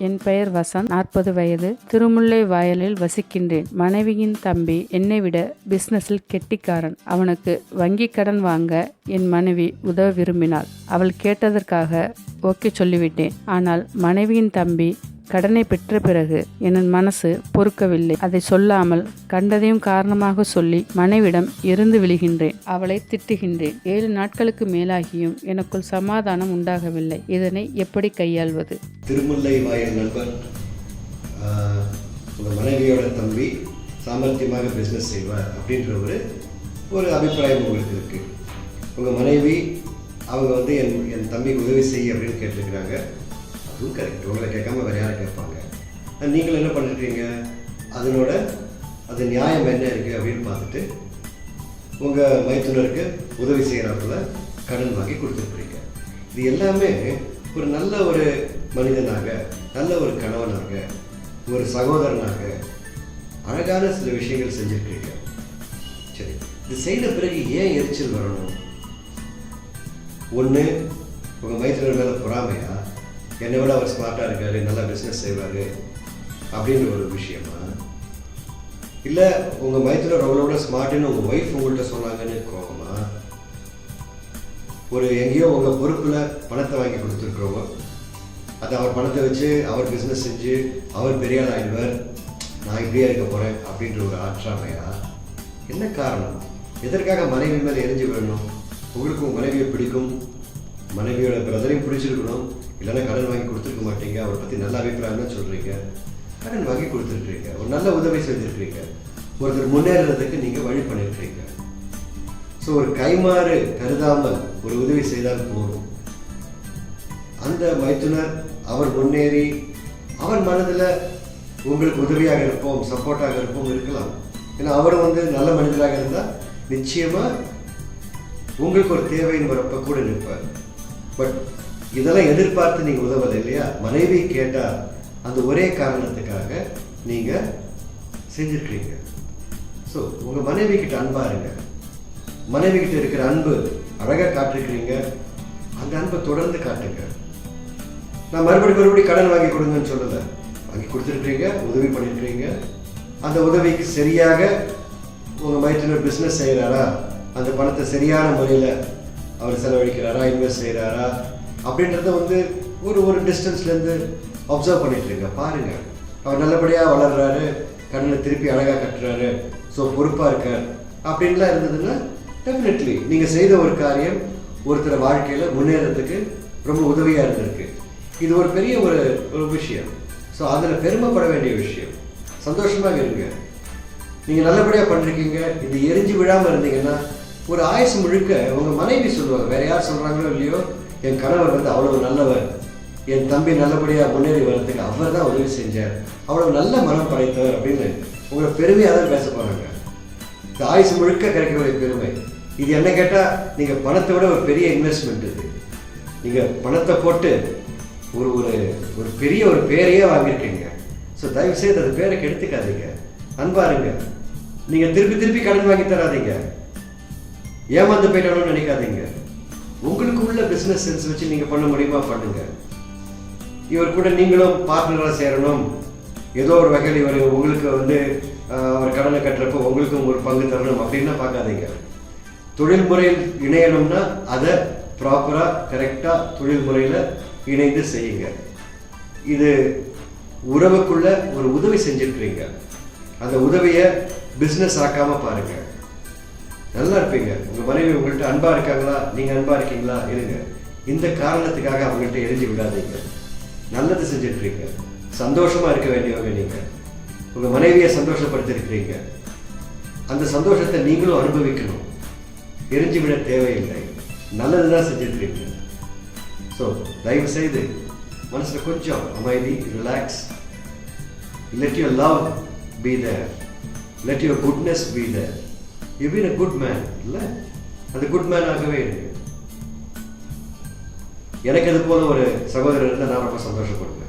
என் பெயர் வசந்த். நாற்பது வயது. திருமுல்லை வயலில் வசிக்கின்றேன். மனைவியின் தம்பி என்னை விட பிசினஸில் கெட்டிக்காரன். அவனுக்கு வங்கி கடன் வாங்க என் மனைவி உதவ விரும்பினாள். அவள் கேட்டதற்காக ஓகே சொல்லிவிட்டேன். ஆனால் மனைவியின் தம்பி கடனை பெற்ற பிறகு என் மனசு பொறுக்கவில்லை. அதை சொல்லாமல் கண்டதையும் காரணமாக சொல்லி மனைவிடம் இருந்து விழுகின்றேன். அவளை திட்டுகின்றேன். ஏழு நாட்களுக்கு மேலாகியும் எனக்குள் சமாதானம் உண்டாகவில்லை. இதனை எப்படி கையாள்வது? திருமல்லை வாயில் நண்பர் ஆஹ், மனைவியோட தம்பி சாமர்த்தியமாக பிஸ்னஸ் செய்வார் அப்படின்ற ஒரு ஒரு அபிப்பிராயம் உங்களுக்கு இருக்குது உங்கள் மனைவி அவங்க வந்து என் என் தம்பிக்கு உதவி செய்ய அப்படின்னு கேட்டிருக்கிறாங்க. அதுவும் கரெக்ட் உங்களை கேட்காம வேற யாரை கேட்பாங்க? நீங்கள் என்ன பண்ணிருக்கீங்க? அதனோட அது நியாயம் என்ன இருக்கு அப்படின்னு பார்த்துட்டு உங்க மைத்துனருக்கு உதவி செய்கிறாப்புல கடன் வாங்கி கொடுத்துருக்குறீங்க இது எல்லாமே ஒரு நல்ல ஒரு மனிதனாக நல்ல ஒரு கணவனாக ஒரு சகோதரனாக அழகான சில விஷயங்கள் செஞ்சிருக்கீங்க. சரி இது செய்த பிறகு ஏன் எரிச்சல் வரணும்? ஒன்று உங்கள் மைத்திரர் மேலே பொறாமையா? என்னை விட அவர் ஸ்மார்ட்டாக இருக்காரு நல்லா பிஸ்னஸ் செய்வார் அப்படின்ற ஒரு விஷயமா? இல்லை உங்கள் மைத்திரர் அவ்வளோட ஸ்மார்ட்டுன்னு உங்கள் ஒய்ஃப் உங்கள்கிட்ட சொன்னாங்கன்னு கோவமா ஒரு எங்கேயோ உங்கள் பொறுப்பில் பணத்தை வாங்கி கொடுத்துருக்குறவங்க. அது அவர் பணத்தை வச்சு அவர் பிஸ்னஸ் செஞ்சு அவர் பெரிய ஆள் ஆயிடுவார். நான் இப்படியே இருக்க போகிறேன் அப்படின்ற ஒரு ஆற்றாமையா? என்ன காரணம்? எதற்காக மனைவி மேலே எரிஞ்சு விடணும் உங்களுக்கு மனைவியை பிடிக்கும்? மனைவியோட பிரதரையும் பிடிச்சிருக்கணும். இல்லைன்னா கடன் வாங்கி கொடுத்துருக்க மாட்டீங்க. அவரை பற்றி நல்ல அபிப்பிராயம் தான் சொல்கிறீங்க கடன் வாங்கி கொடுத்துருக்கீங்க. ஒரு நல்ல உதவி செஞ்சுருக்கீங்க. ஒருத்தர் முன்னேறுறதுக்கு நீங்கள் வழி பண்ணியிருக்கீங்க ஸோ ஒரு கைமாறு கருதாமல் ஒரு உதவி செய்தால் போதும். அந்த மைத்துனர் அவர் முன்னேறி அவர் மனதில் உங்களுக்கு உதவியாக இருப்போம் சப்போர்ட்டாக இருப்போம் இருக்கலாம். ஏன்னா அவரும் வந்து நல்ல மனிதராக இருந்தால் நிச்சயமாக உங்களுக்கு ஒரு தேவைன்னு வரப்ப கூட நிற்பார். பட் இதெல்லாம் எதிர்பார்த்து நீங்கள் உதவலை இல்லையா? மனைவி கேட்டால் அந்த ஒரே காரணத்துக்காக நீங்கள் செஞ்சுருக்கிறீங்க. ஸோ உங்கள் மனைவி கிட்ட அன்பா இருங்க. மனைவி கிட்ட இருக்கிற அன்பு அழகாக காட்டிருக்கிறீங்க. அந்த அன்பை தொடர்ந்து காட்டுங்க. நான் மறுபடியும் மறுபடியும் கடன் வாங்கி கொடுங்கன்னு சொல்லலை. வாங்கி கொடுத்துருக்கீங்க உதவி பண்ணியிருக்கிறீங்க அந்த உதவிக்கு சரியாக உங்கள் மைத்தினர் பிஸ்னஸ் செய்கிறாரா அந்த பணத்தை சரியான முறையில் அவர் செலவழிக்கிறாரா இன்வெஸ்ட் செய்கிறாரா அப்படின்றத வந்து ஒரு ஒரு டிஸ்டன்ஸ்லேருந்து அப்சர்வ் பண்ணிட்டு இருங்க பாருங்க. அவர் நல்லபடியாக வளர்றாரு கண்ணில் திருப்பி அழகாக கட்டுறாரு. ஸோ பொறுப்பாக இருக்கார். அப்படின்லாம் இருந்ததுன்னா டெஃபினெட்லி நீங்கள் செய்த ஒரு காரியம் ஒருத்தர் வாழ்க்கையில் முன்னேறதுக்கு ரொம்ப உதவியாக இருந்திருக்கு. இது ஒரு பெரிய ஒரு ஒரு விஷயம். ஸோ அதில் பெருமைப்பட வேண்டிய விஷயம். சந்தோஷமாக இருங்க. நீங்கள் நல்லபடியாக பண்ணிருக்கீங்க. இது எரிஞ்சு விழாமல் இருந்தீங்கன்னா ஒரு ஆயுசு முழுக்க உங்கள் மனைவி சொல்லுவாங்க. வேற யார் சொல்கிறாங்களோ இல்லையோ என் கணவர் வந்து அவ்வளோ நல்லவர். என் தம்பி நல்லபடியாக முன்னேறி வர்றதுக்கு அவர் தான் உதவி செஞ்சார். அவ்வளோ நல்ல மனம் படைத்தவர் அப்படின்னு உங்களை பெருமையாக தான் பேச போகிறாங்க இந்த ஆயுசு முழுக்க கிடைக்கக்கூடிய பெருமை. இது என்ன கேட்டால் நீங்கள் பணத்தை விட ஒரு பெரிய இன்வெஸ்ட்மெண்ட் இது. நீங்கள் பணத்தை போட்டு ஒரு ஒரு ஒரு பெரிய ஒரு பேரையே வாங்கியிருக்கீங்க. ஸோ தயவு செய்து அந்த பேரை கெடுத்துக்காதீங்க. அன்பாருங்க. நீங்கள் திருப்பி திருப்பி கடன் வாங்கி தராதீங்க. ஏமாந்து போயிட்டாலும் நினைக்காதீங்க. உங்களுக்கு உள்ள பிஸ்னஸ் சென்ஸ் வச்சு நீங்கள் பண்ண முடியுமா பண்ணுங்க. இவர் கூட நீங்களும் பார்ட்னராக சேரணும். ஏதோ ஒரு வகையில் இவர் உங்களுக்கு வந்து அவர் கடனை கட்டுறப்போ உங்களுக்கும் ஒரு பங்கு தரணும் அப்படின்னா பார்க்காதீங்க. தொழில் முறையில் இணையணும்னா அதை ப்ராப்பராக கரெக்டாக தொழில் முறையில் இணைந்து செய்யுங்க. இது உறவுக்குள்ள ஒரு உதவி செஞ்சுருக்கிறீங்க அந்த உதவியை பிஸ்னஸ் ஆக்காமல் பாருங்கள் நல்லா இருப்பீங்க உங்கள் மனைவி உங்கள்கிட்ட அன்பாக இருக்காங்களா? நீங்கள் அன்பாக இருக்கீங்களா? இருங்க. இந்த காரணத்துக்காக அவங்கள்ட்ட எரிஞ்சு விடாதீங்க. நல்லது செஞ்சிருக்கிறீங்க. சந்தோஷமாக இருக்க வேண்டியவங்க நீங்கள் உங்கள் மனைவியை சந்தோஷப்படுத்திருக்கிறீங்க. அந்த சந்தோஷத்தை நீங்களும் அனுபவிக்கணும். எரிஞ்சு விட தேவையில்லை. நல்லது தான் செஞ்சிருக்கிறீங்க. ஸோ தயவு செய்து மனசில் கொஞ்சம் அமைதி relax let your love be there let your goodness be there you been a good man இல்லை? அந்த குட் மேனாகவே இருக்கு எனக்கு இது போல ஒரு சகோதரர் இருந்தால் நான் ரொம்ப சந்தோஷப்படுவேன்.